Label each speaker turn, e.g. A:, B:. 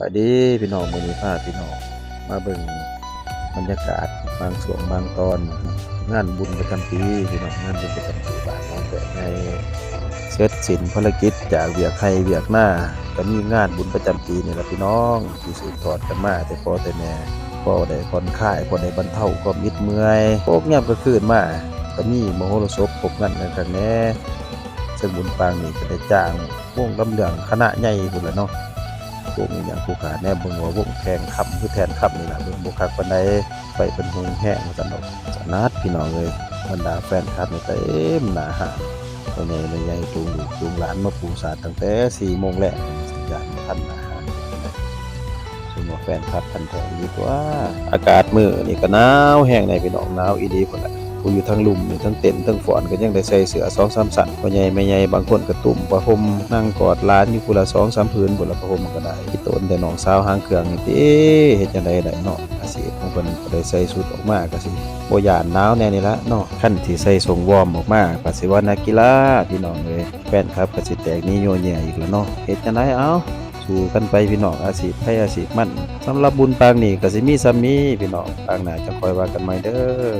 A: บายดีพี่น้องมือนี้พาพี่น้องมาเบิ่งบรรยากาศบางช่วงบางตอน งานบุญประจำปีพี่น้องงานบุญประจำปีบ้านน้องแกะในเสร็จสิ้นภารกิจจากเวียกไทยเวียกหน้าก็มีงานบุญประจำปีนี่แหละพี่น้องที่สืบทอดกันมาแต่พ่อแต่แม่พ่อได้ผ่อนคลายพ่อได้บรรเทาความมิดเมื่อยโอกเงียบก็คืนมาก็มีมโหรสพพบกันกันครั้งแน่ซึ่งบุญปางนี่ก็ได้จ้างวงลำเหลืองคณะใหญ่พุ่นละเนาะ วงอย่างผู้ขาแน่บิ่งว่าวงแทนคำคือแทนคำนี่แหละเบิ่งบ่คักปานใดไปเป็นหงแห้งสนุกสนัดพี่น้องเลยบรรดาแฟนคลับนี่เต็มหน้าหาตัวใหญ่เลยใหญ่จูงลูจูงหลานมาปูสาตั้งแต่4โมงแรกสัญญาณทันหน้าหาดซึ่งว่าแฟนคลับทันแท้อยู่ตัวอากาศมือนี่ก็หนาวแห้งในพี่น้องหนาวอีดีพุ่นละ ผู้อยู่ทั้งลุ่มนี่ทั้งเต็นท์ทั้งฝอนก็ยังได้ใส่เสื้อ2 3สั่นพ่อใหญ่แม่ใหญ่บางคนก็ตุ่มประห่มนั่งกอดหลานอยู่พุ่นละ2 3ผืนพุ่นละประห่มก็ได้พี่ต้นแต่น้องสาวหางเครื่องนี่ติเฮ็ดจังไดได้เนาะอาชีพของเพิ่นก็ได้ใส่ชุดออกมาก็สิบ่ย่านหนาวแน่นี่ละเนาะคันที่ใส่ทรงวอร์มออกมาก็สิว่านักกีฬาพี่น้องเอ้ยแฟนครับก็สิแตกนี้โยแย่อีกแล้วเนาะเฮ็ดจังไดเอ้าสู้กันไปพี่น้องอาชีพให้อาชีพมันสำหรับบุญปางนี่ก็สิมีซ้ำนี้พี่น้องปางหน้าจะคอยว่ากันใหม่เด้อ